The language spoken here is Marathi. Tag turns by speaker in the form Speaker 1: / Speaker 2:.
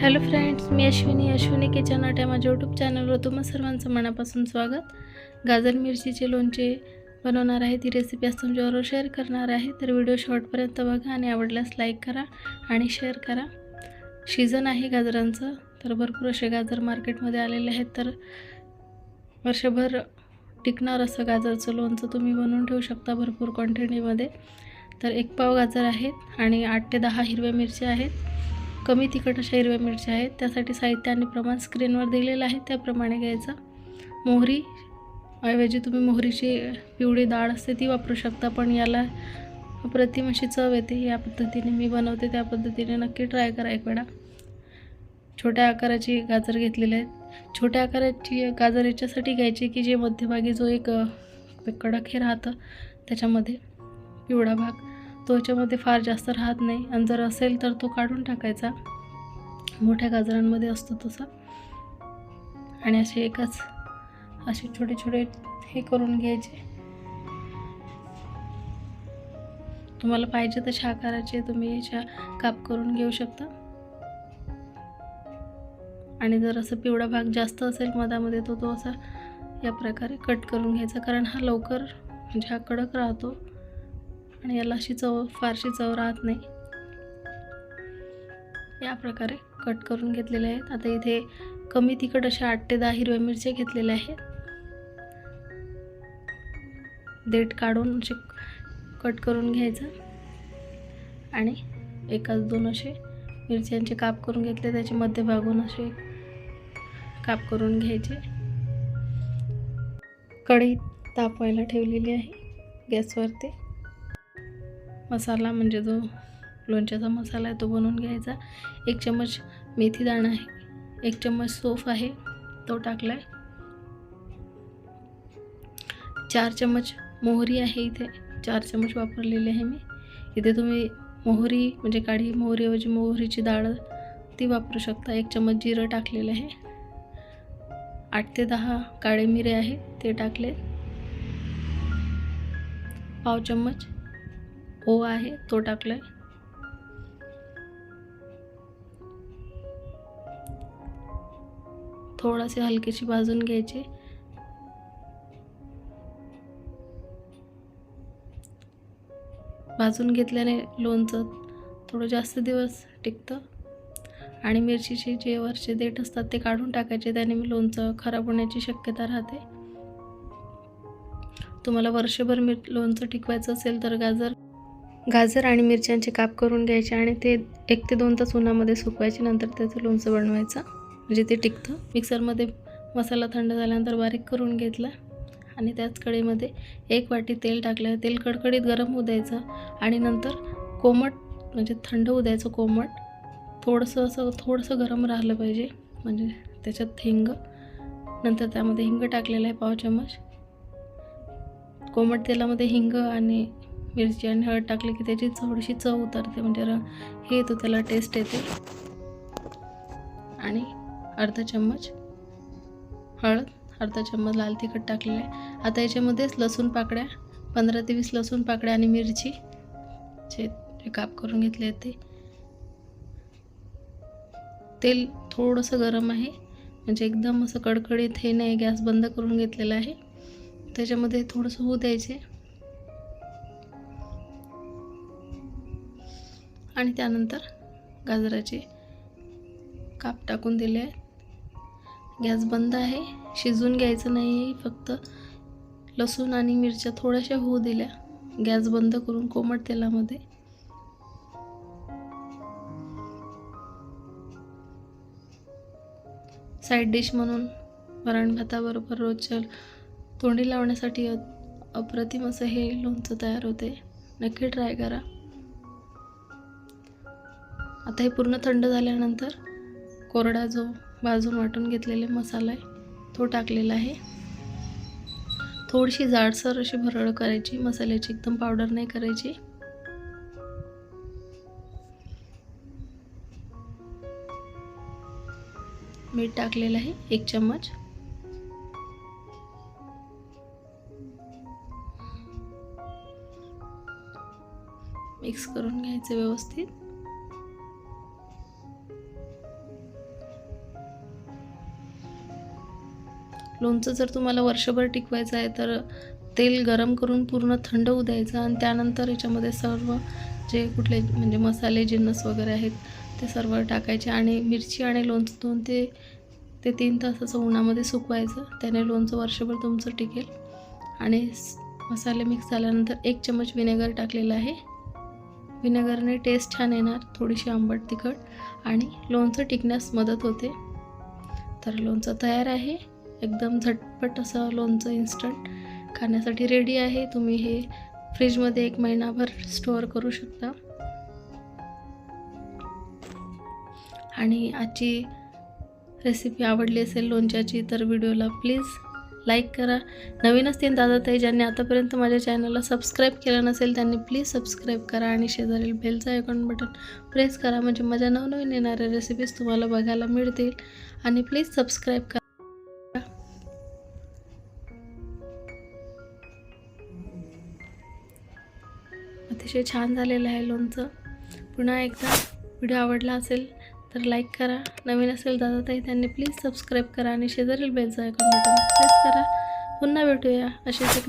Speaker 1: हॅलो फ्रेंड्स मी अश्विनी. अश्विनी किचन आट या माझ्या यूट्यूब चॅनलवर तुम्हा सर्वांचं मनापासून स्वागत. गाजर मिरचीचे लोणचे बनवणार आहे. ती रेसिपी आज तुमच्याबरोबर शेअर करणार आहे. तर व्हिडिओ शॉर्टपर्यंत बघा आणि आवडल्यास लाईक करा आणि शेअर करा. सीझन आहे गाजरांचं. तर भरपूर असे गाजर मार्केटमध्ये आलेले आहेत. तर वर्षभर टिकणार असं गाजरचं लोणचं तुम्ही बनवून ठेवू शकता भरपूर क्वांटिटीमध्ये तर एक पाव गाजर आहेत आणि आठ ते दहा हिरव्या मिरच्या आहेत. कमी तिखट अशा हिरव्या मिरच्या आहेत. त्यासाठी साहित्य आणि प्रमाण स्क्रीनवर दिलेलं आहे. त्याप्रमाणे घ्यायचं. मोहरी ऐवजी तुम्ही मोहरीची पिवळी डाळ असते ती वापरू शकता पण याला अप्रतिम अशी चव येते. या पद्धतीने मी बनवते. त्या पद्धतीने नक्की ट्राय करा एक वेळा. छोट्या आकाराची गाजर घेतलेले आहेत छोट्या आकाराची गाजर याच्यासाठी घ्यायची की जे मध्यभागी जो एक कडक हे राहतं त्याच्यामध्ये पिवळा भाग तो फार जास्त राहत नाही. आणि जर असेल तर तो काढून टाकायचा. मोठ्या गाजरांमध्ये असतो तसा. आणि असे एकच असे छोटे छोटे हे करून घ्यायचे. तुम्हाला पाहिजे तशा आकाराचे तुम्ही याच्या काप करून घेऊ शकता. आणि जर असं पिवळा भाग जास्त असेल मधामध्ये तो तो असा या प्रकारे कट करून घ्यायचा. कारण हा लवकर म्हणजे हा कडक राहतो. आणि याला अशी चव फारशी चव राहत नाही. या प्रकारे कट करून घेतलेले आहेत. आता इथे कमी तिखट अशा आठ ते दहा हिरव्या मिरच्या घेतलेल्या आहेत. देठ काढून असे कट करून घ्यायचं. आणि एकाच दोन असे मिरच्यांचे काप करून घेतले. त्याचे मध्यभागून असे काप करून घ्यायचे. कढई तापवायला ठेवलेली आहे. गॅसवरती. मसाला म्हणजे जो लोणच्याचा मसाला आहे तो बनवून घ्यायचा. एक चम्मच मेथी दाणा आहे. एक चम्मच सोफ आहे. तो टाकला आहे चार चम्मच मोहरी आहे इथे. चार चम्मच वापरलेली आहे मी. इथे तुम्ही मोहरी म्हणजे काळी मोहरीऐवजी मोहरीची डाळ ती वापरू शकता. एक चम्मच जिरं टाकलेलं आहे. आठ ते दहा काळे मिरे आहेत ते टाकले. पाव चम्मच ओ आहे तो टाकलाय. थोडासे हलकेशी भाजून घ्यायचे. भाजून घेतल्याने लोणचं थोडं जास्त दिवस टिकतं. आणि मिरचीचे जे वरचे देठ असतात ते काढून टाकायचे त्याने मी लोणचं खराब होण्याची शक्यता राहते. तुम्हाला वर्षभर मी लोणचं टिकवायचं असेल तर गाजर गाजर आणि मिरच्यांचे काप करून घ्यायचे आणि ते एक ते दोन तास उन्हामध्ये सुकवायचे. नंतर त्याचं लोणचं बनवायचं म्हणजे ते टिकतं. मिक्सरमध्ये मसाला थंड झाल्यानंतर बारीक करून घेतला आणि त्याच कढईमध्ये एक वाटी तेल टाकलं. तेल कडकडीत गरम होऊ द्यायचं आणि नंतर कोमट म्हणजे थंड होऊ द्यायचं कोमट. थोडंसं असं थोडंसं गरम राहिलं पाहिजे म्हणजे त्याच्यात हिंग. नंतर त्यामध्ये हिंग टाकलेलं आहे पाव चम्मच. कोमट तेलामध्ये हिंग आणि मिरची आणि हळद टाकली की त्याची थोडीशी चव उतरते म्हणजे र हे येतो त्याला टेस्ट येते. आणि अर्धा चम्मच हळद अर्धा चम्मच लाल तिखट टाकलेलं आहे. आता याच्यामध्येच लसूण पाकळ्या पंधरा ते वीस लसूण पाकळ्या आणि मिरची जे जे काप करून घेतले ते. तेल थोडंसं गरम आहे म्हणजे एकदम असं कडकडीत हे नाही गॅस बंद करून घेतलेला आहे. त्याच्यामध्ये थोडंसं होऊ द्यायचे. आणि त्यानंतर गाजराचे काप टाकून दिले आहेत. गॅस बंद आहे. शिजून घ्यायचं नाही फक्त लसूण आणि मिरच्या थोड्याशा होऊ दिल्या. गॅस बंद करून कोमट तेलामध्ये साईड डिश म्हणून वरण भाताबरोबर रोजच्या तोंडी लावण्यासाठी अ- अप्रतिम असं हे लोणचं तयार होते. नक्की ट्राय करा. आता हे पूर्ण थंड झाल्यानंतर कोरडा जो भाजून वाटून घेतलेले मसाला आहे तो टाकलेला आहे. थोडीशी जाडसर अशी भरड करायची मसाल्याची एकदम पावडर नाही करायची. मीठ टाकलेलं आहे एक चम्मच. मिक्स करून घ्यायचं व्यवस्थित. लोणचं जर तुम्हाला वर्षभर टिकवायचं आहे तर तेल गरम करून पूर्ण थंड होऊ द्यायचं आणि त्यानंतर याच्यामध्ये सर्व जे कुठले म्हणजे मसाले जिन्नस वगैरे आहेत ते सर्व टाकायचे आणि मिरची आणि लोणचं दोन ते ते तीन तास असं उन्हामध्ये सुकवायचं. त्याने लोणचं वर्षभर तुमचं टिकेल. आणि स- मसाले मिक्स झाल्यानंतर एक चमच विनेगर टाकलेलं आहे. विनेगरने टेस्ट छान येणार थोडीशी आंबट तिखट आणि लोणचं टिकण्यास मदत होते. तर लोणचं तयार आहे. एकदम झटपट असं लोणचं इन्स्टंट खाण्यासाठी रेडी आहे. तुम्ही हे फ्रीजमध्ये एक महिनाभर स्टोअर करू शकता. आणि आजची रेसिपी आवडली असेल लोणच्याची तर व्हिडिओला प्लीज लाईक करा. नवीन असतील दादा ताई ज्यांनी आतापर्यंत माझ्या चॅनलला सबस्क्राईब केलं नसेल त्यांनी प्लीज सबस्क्राईब करा आणि शेजारील बेलचं आयकॉन बटन प्रेस करा. म्हणजे माझ्या नवनवीन येणाऱ्या रेसिपीज तुम्हाला बघायला मिळतील. आणि प्लीज सबस्क्राईब करा. अतिशय छान झालेलं आहे लोणचं. पुन्हा एकदा व्हिडिओ आवडला असेल तर लाईक करा. नवीन असेल दादा ताई त्यांनी प्लीज सबस्क्राईब करा आणि शेजारील बेलचं आयकॉन बटन प्रेस करा. पुन्हा भेटूया असेच एक